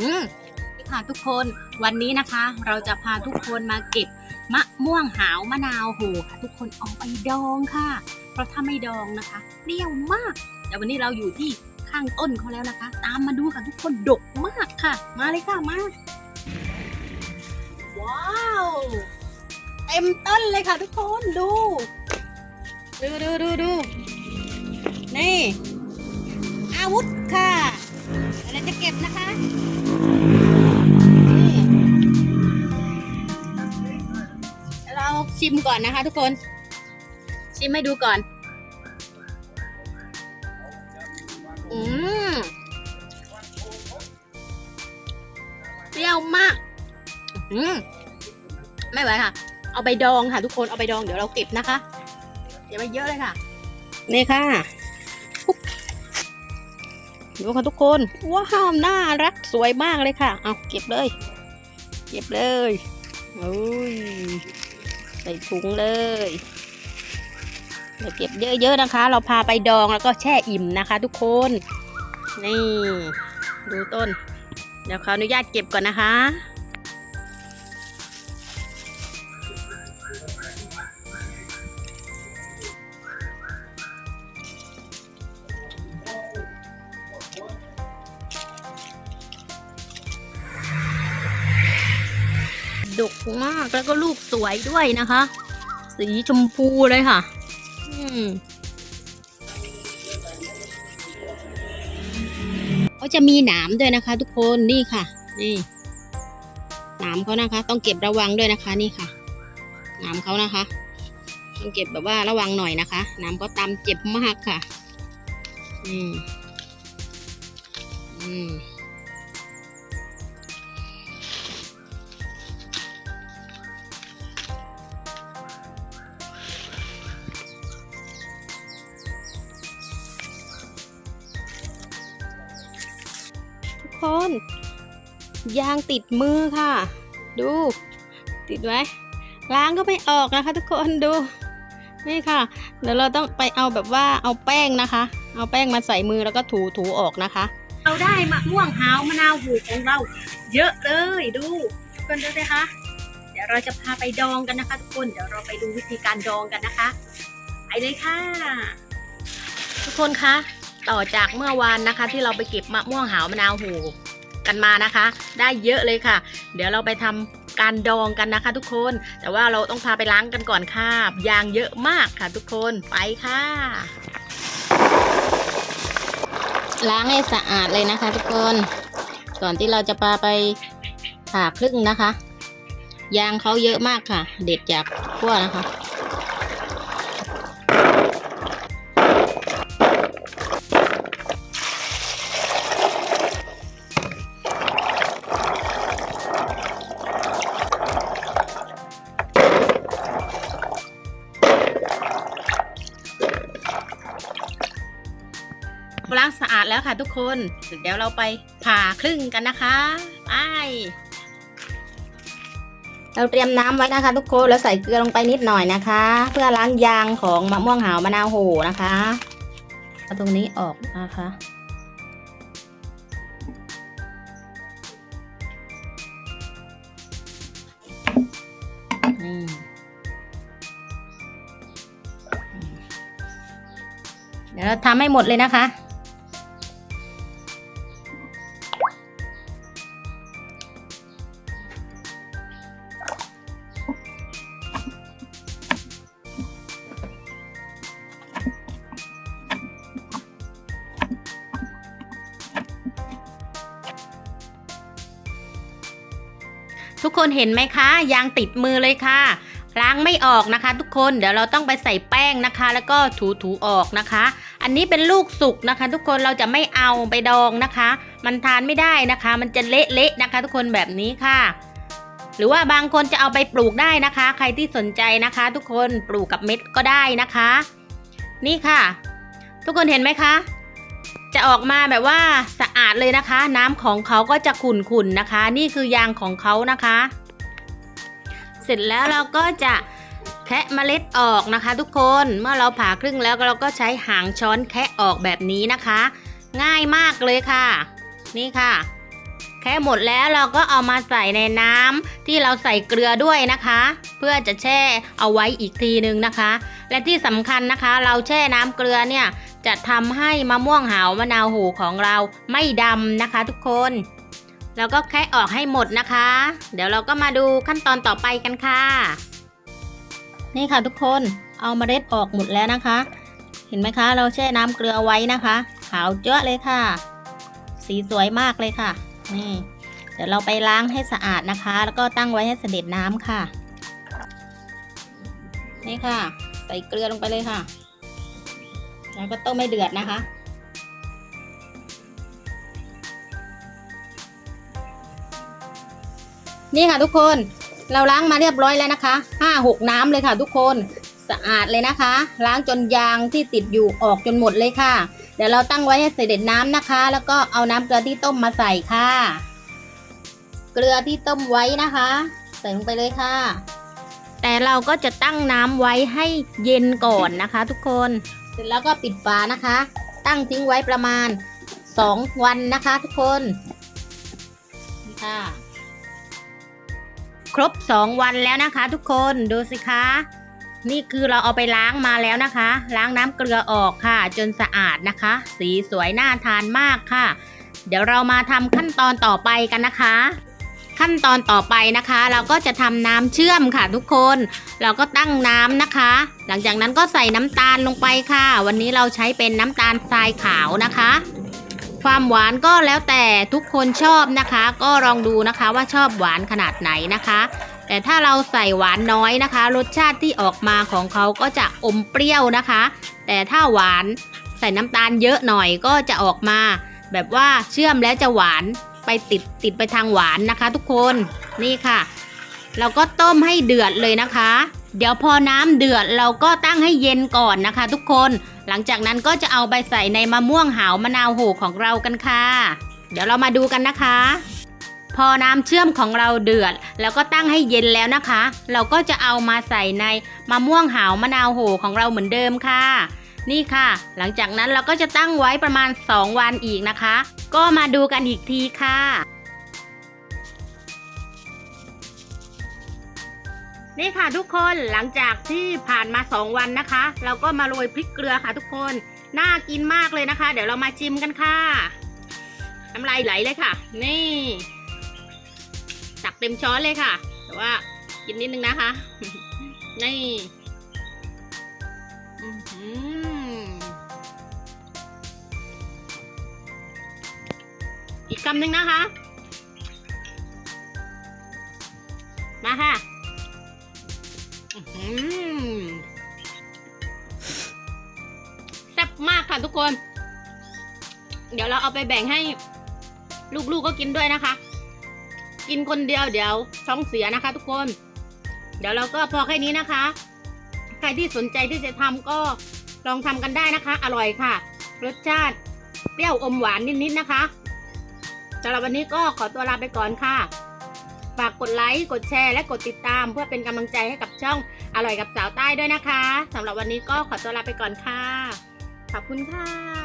อืมนี่ค่ะทุกคนวันนี้นะคะ เราจะพาทุกคนมาเก็บมะม่วงหาวมะนาวโหค่ะทุกคนเอาไปดองค่ะ เพราะถ้าไม่ดองนะคะเปรี้ยวมากแต่วันนี้เราอยู่ที่ข้างต้นเขาแล้วนะคะ ตามมาดูค่ะทุกคนดกมากค่ะ มาเลยค่ะมาว้าวเต็มต้นเลยค่ะทุกคนดู ดูดูดูดูนี่ อาวุธค่ะ เราจะเก็บนะคะนี่เราชิมก่อนนะคะทุกคน ชิมให้ดูก่อน อืมเปรี้ยวมาก อืมไม่ไหวค่ะ เอาไปดองค่ะทุกคน เอาไปดองเดี๋ยวเราเก็บนะคะ เดี๋ยวไปเยอะเลยค่ะ นี่ค่ะ ดูค่ะทุกคน ว้าว น่ารักสวยมากเลยค่ะ เอาเก็บเลย เก็บเลยโอ้ยใส่ถุงเลยเราเก็บเยอะๆนะคะ เราพาไปดองแล้วก็แช่อิ่มนะคะ ทุกคน นี่ ดูต้น เดี๋ยวขออนุญาตเก็บก่อนนะคะ ดกมากแล้วก็ลูกสวยด้วยนะคะ สีชมพูเลยค่ะ อืมเขาจะมีหนามด้วยนะคะ ทุกคนนี่ค่ะ นี่หนามเขานะคะ ต้องเก็บระวังด้วยนะคะนี่ค่ะหนามเขานะคะ ต้องเก็บแบบว่าระวังหน่อยนะคะหนามเขาตำเจ็บมากค่ะ อืมอืม คน ยางติดมือค่ะ ดู ติดไว้ ล้างก็ไม่ออกนะคะทุกคนดู นี่ค่ะ เดี๋ยวเราต้องไปเอาแบบว่าเอาแป้งนะคะ เอาแป้งมาใส่มือแล้วก็ถูถูออกนะคะ เราได้มะม่วงหาวมะนาวหูของเรา เยอะเลยดูทุกคนดูสิคะเดี๋ยวเราจะพาไปดองกันนะคะ ทุกคนเดี๋ยวเราไปดูวิธีการดองกันนะคะไปเลยค่ะ ทุกคนคะ ต่อจากเมื่อวานนะคะ ที่เราไปเก็บมะม่วงหาวมะนาวหูกันมานะคะ ได้เยอะเลยค่ะ เดี๋ยวเราไปทำการดองกันนะคะ ทุกคน แต่ว่าเราต้องพาไปล้างกันก่อนค่ะยางเยอะมากค่ะ ทุกคนไปค่ะ ล้างให้สะอาดเลยนะคะ ทุกคนก่อนที่เราจะพาไปผ่าครึ่งนะคะ ยางเขาเยอะมากค่ะ เด็ดจากขั้วนะคะ สะอาดแล้วค่ะทุกคนเดี๋ยวเราไปผ่าครึ่งกันนะคะไปเราเตรียมน้ำไว้นะคะทุกคนแล้วใส่เกลือลงไปนิดหน่อยนะคะ เพื่อล้างยางของมะม่วงหาวมะนาวโหนะคะเอาตรงนี้ออกนะคะนี่เดี๋ยวเราทำให้หมดเลยนะคะ ทุกคนเห็นไหมคะ ยางติดมือเลยค่ะล้างไม่ออกนะคะ ทุกคนเดี๋ยวเราต้องไปใส่แป้งนะคะ แล้วก็ถูถูๆออกนะคะ อันนี้เป็นลูกสุกนะคะ ทุกคนเราจะไม่เอาไปดองนะคะ มันทานไม่ได้นะคะ มันจะเละๆนะคะ ทุกคนแบบนี้ค่ะ หรือว่าบางคนจะเอาไปปลูกได้นะคะ ใครที่สนใจนะคะ ทุกคนปลูกกับเม็ดก็ได้นะคะ นี่ค่ะ ทุกคนเห็นไหมคะ จะออกมาแบบว่าสะอาดเลยนะคะ น้ำของเขาก็จะขุ่นๆนะคะ นี่คือยางของเขานะคะ เสร็จแล้วเราก็จะแคะเมล็ดออกนะคะ ทุกคนเมื่อเราผ่าครึ่งแล้วเราก็ใช้หางช้อนแคะออกแบบนี้นะคะ ง่ายมากเลยค่ะ นี่ค่ะ แค่หมดแล้วเราก็เอามาใส่ในน้ำที่เราใส่เกลือด้วยนะคะ เพื่อจะแช่เอาไว้อีกทีนึงนะคะ และที่สำคัญนะคะ เราแช่น้ำเกลือเนี่ย จะทำให้มะม่วงหาวมะนาวหูของเราไม่ดำนะคะทุกคนแล้วก็แค่ออกให้หมดนะคะ เดี๋ยวเราก็มาดูขั้นตอนต่อไปกันค่ะ นี่ค่ะทุกคนเอาเมล็ดออกหมดแล้วนะคะ เห็นไหมคะ เราแช่น้ำเกลือไว้นะคะขาวเจ้าเลยค่ะ สีสวยมากเลยค่ะ นี่ เดี๋ยวเราไปล้างให้สะอาดนะคะ แล้วก็ตั้งไว้ให้เสด็จน้ำค่ะ นี่ค่ะ ใส่เกลือลงไปเลยค่ะ แล้วก็ต้มไม่เดือดนะคะ นี่ค่ะทุกคนเราล้างมาเรียบร้อยแล้วนะคะห้าหกน้ำเลยค่ะ ทุกคนสะอาดเลยนะคะ ล้างจนยางที่ติดอยู่ออกจนหมดเลยค่ะ เดี๋ยวเราตั้งไว้ให้เสด็จน้ำนะคะ แล้วก็เอาน้ำเกลือที่ต้มมาใส่ค่ะ เกลือที่ต้มไว้นะคะ ใส่ลงไปเลยค่ะ แต่เราก็จะตั้งน้ำไว้ให้เย็นก่อนนะคะ ทุกคน ร็จแล้วก็ปิดฝานะคะ ตั้งทิ้งไว้ประมาณ 2 วันนะคะทุกคนนี่ค่ะ ครบ 2 วันแล้วนะคะ ทุกคนดูสิคะ นี่คือเราเอาไปล้างมาแล้วนะคะ ล้างน้ำเกลือออกค่ะ จนสะอาดนะคะ สีสวยน่าทานมากค่ะ เดี๋ยวเรามาทำขั้นตอนต่อไปกันนะคะ ขั้นตอนต่อไปนะคะ เราก็จะทำน้ำเชื่อมค่ะทุกคน เราก็ตั้งน้ำนะคะ หลังจากนั้นก็ใส่น้ำตาลลงไปค่ะ วันนี้เราใช้เป็นน้ำตาลทรายขาวนะคะ ความหวานก็แล้วแต่ทุกคนชอบนะคะ ก็ลองดูนะคะว่าชอบหวานขนาดไหนนะคะ แต่ถ้าเราใส่หวานน้อยนะคะ รสชาติที่ออกมาของเขาก็จะอมเปรี้ยวนะคะ แต่ถ้าหวานใส่น้ำตาลเยอะหน่อยก็จะออกมา แบบว่าเชื่อมแล้วจะหวาน ไปติดติดไปทางหวานนะคะ ทุกคนนี่ค่ะ เราก็ต้มให้เดือดเลยนะคะ เดี๋ยวพอน้ำเดือดเราก็ตั้งให้เย็นก่อนนะคะ ทุกคน หลังจากนั้นก็จะเอาไปใส่ในมะม่วงหาวมะนาวโหของเรากันค่ะ เดี๋ยวเรามาดูกันนะคะ พอน้ำเชื่อมของเราเดือด แล้วก็ตั้งให้เย็นแล้วนะคะ เราก็จะเอามาใส่ในมะม่วงหาวมะนาวโหของเราเหมือนเดิมค่ะ นี่ค่ะ หลังจากนั้นเราก็จะตั้งไว้ประมาณ 2 วันอีกนะคะ ก็มาดูกันอีกทีค่ะนี่ค่ะทุกคนหลังจากที่ผ่านมา 2 วันนะคะ เราก็มาโรยพริกเกลือค่ะทุกคนน่ากินมากเลยนะคะ เดี๋ยวเรามาชิมกันค่ะน้ำลายไหลเลยค่ะ นี่ ตักเต็มช้อนเลยค่ะ แต่ว่ากินนิดนึงนะคะ นี่ อีกคำหนึ่งนะคะ มาค่ะอื้อหือแซ่บมากค่ะทุกคน เดี๋ยวเราเอาไปแบ่งให้ลูกๆก็กินด้วยนะคะ กินคนเดียวเดี๋ยวท้องเสียนะคะ ทุกคน เดี๋ยวเราก็พอแค่นี้นะคะ ใครที่สนใจที่จะทำก็ลองทำกันได้นะคะ อร่อยค่ะ รสชาติเปรี้ยวอมหวานนิดๆนะคะ สำหรับวันนี้ก็ขอตัวลาไปก่อนค่ะ ฝากกดไลค์ กดแชร์ และกดติดตาม เพื่อเป็นกำลังใจให้กับช่องอร่อยกับสาวใต้ด้วยนะคะสำหรับวันนี้ก็ขอตัวลาไปก่อนค่ะ ขอบคุณค่ะ